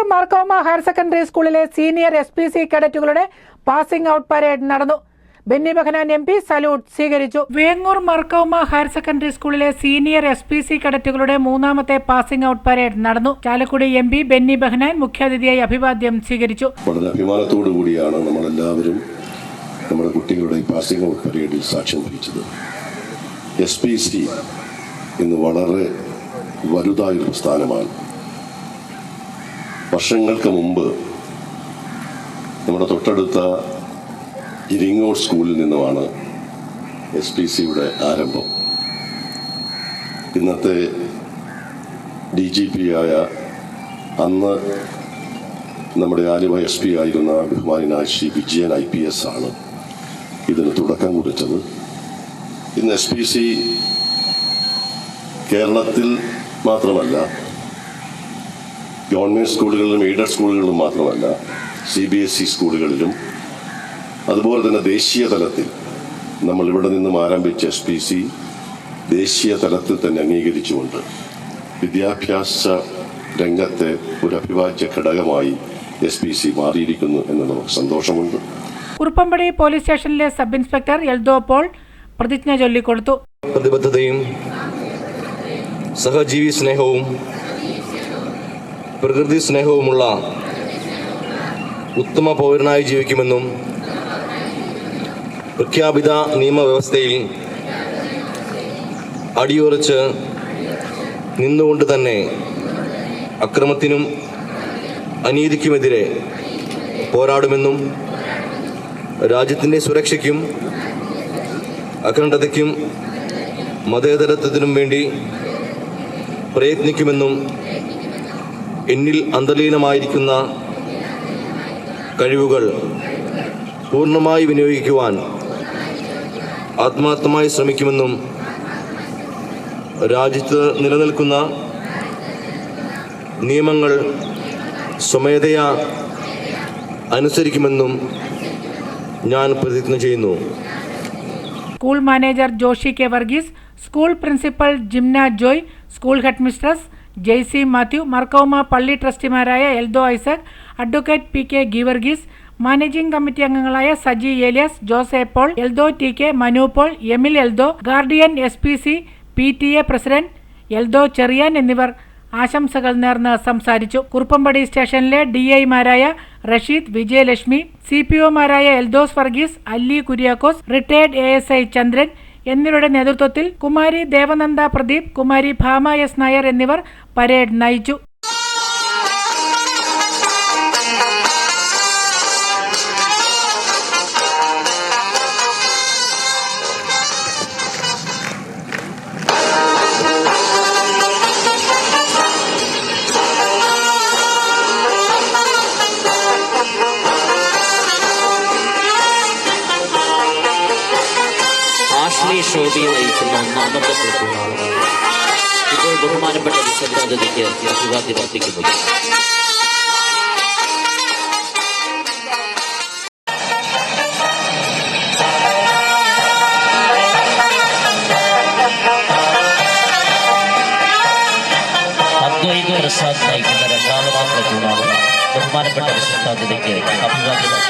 Vengoor Markoma higher secondary സ്കൂളിലെ senior S P C കേഡറ്റുകളുടെ passing out parade നടന്നു. Benny Behanan M P salute സ്വീകരിച്ചു. Vengoor മർക്കൗമ higher secondary സ്കൂളിലെ senior S P C കേഡറ്റുകളുടെ മൂന്നാമത്തെ പാസിംഗ് ഔട്ട് പരേഡ് നടന്നു. ചാലക്കുടി എം പി ബെന്നി ബഹനാൻ മുഖ്യാതിഥിയായി അഭിവാദ്യം സ്വീകരിച്ചു. വളരെ അഭിമാനത്തോടു കൂടിയാണ് നമ്മളെല്ലാവരും നമ്മുടെ കുട്ടികളുടെ ഈ പാസിംഗ് ഔട്ട് പരേഡിൽ സാക്ഷ്യം വഹിച്ചത്. എസ് പി സി ഇന്ന് വളരെ വലുതായൊരു പ്രസ്ഥാനമാണ് വർഷങ്ങൾക്ക് മുമ്പ് നമ്മുടെ തൊട്ടടുത്ത ഇരിങ്ങോട് സ്കൂളിൽ നിന്നുമാണ് എസ് പി സിയുടെ ആരംഭം. ഇന്നത്തെ ഡി ജി പി ആയ അന്ന് നമ്മുടെ ആലുവ എസ് പി ആയിരുന്ന ബഹുമാനായ വിജയൻ ഐ പി എസ് ആണ് ഇതിന് തുടക്കം കുറിച്ചത്. ഇന്ന് എസ് പി സി കേരളത്തിൽ മാത്രമല്ല ഗവൺമെന്റ് സ്കൂളുകളിലും എയ്ഡഡ് സ്കൂളുകളിലും മാത്രമല്ല സി ബി എസ് ഇ സ്കൂളുകളിലും അതുപോലെ തന്നെ ദേശീയ തലത്തിൽ നമ്മൾ ഇവിടെ നിന്നും ആരംഭിച്ച എസ് പി സി ദേശീയ തലത്തിൽ തന്നെ അംഗീകരിച്ചുകൊണ്ട് വിദ്യാഭ്യാസ രംഗത്തെ ഒരു അഭിവാജ്യ ഘടകമായി എസ് പി സി മാറിയിരിക്കുന്നു എന്ന് നമുക്ക് സന്തോഷമുണ്ട്. കുറുപ്പമ്പടി പോലീസ് സ്റ്റേഷനിലെ സബ് ഇൻസ്പെക്ടർ എൽദോ പോൾ പ്രതിജ്ഞ ചൊല്ലിക്കൊടുത്തു. പ്രതിബദ്ധതയും സഹജീവി സ്നേഹവും പ്രകൃതി സ്നേഹവുമുള്ള ഉത്തമ പൗരനായി ജീവിക്കുമെന്നും പ്രഖ്യാപിത നിയമവ്യവസ്ഥയിൽ അടിയുറച്ച് നിന്നുകൊണ്ട് തന്നെ അക്രമത്തിനും അനീതിക്കുമെതിരെ പോരാടുമെന്നും രാജ്യത്തിന്റെ സുരക്ഷയ്ക്കും അഖണ്ഡതയ്ക്കും മതേതരത്വത്തിനും വേണ്ടി പ്രയത്നിക്കുമെന്നും എന്നിൽ അന്തർലീനമായിരിക്കുന്ന കഴിവുകൾ പൂർണമായി വിനിയോഗിക്കുവാൻ ആത്മാർത്ഥമായി ശ്രമിക്കുമെന്നും രാജ്യത്ത് നിലനിൽക്കുന്ന നിയമങ്ങൾ സ്വമേധയാ അനുസരിക്കുമെന്നും ഞാൻ പ്രതിജ്ഞ ചെയ്യുന്നു. School manager Joshi K Varghese school principal Jimna Joy school head mistress Jaisy Mathew Markoma പള്ളി ട്രസ്റ്റിമാരായ Eldho Isaac advocate P K Geevarghese managing committee അംഗങ്ങളായ Saji Elias Jose Paul Eldho T K Manu Paul Emil Eldho guardian S P C P T A president Eldho Cheriyan എന്നിവർ ആശംസകൾ നേർന്ന് സംസാരിച്ചു. കുറുപ്പമ്പടി സ്റ്റേഷനിലെ D ഐമാരായ Rasheed Vijayalakshmi C P ഒമാരായ Eldhose Varghese Ally Kuriakose retired A S I Chandran എന്നിവരുടെ നേതൃത്വത്തിൽ Kumari Devananda Pradeep Kumari Bhama S Nair എന്നിവർ parade നയിച്ചു. पिछली शो भी वही थी मानव का कोई बहुमान बड़े शब्दा तो देखिए शुरुआती बातें की बोली साथ नहीं कि मेरा नाम आपका जुड़ा हुआ बहुमान बड़ा शब्दा तो देखिए अपनी बातें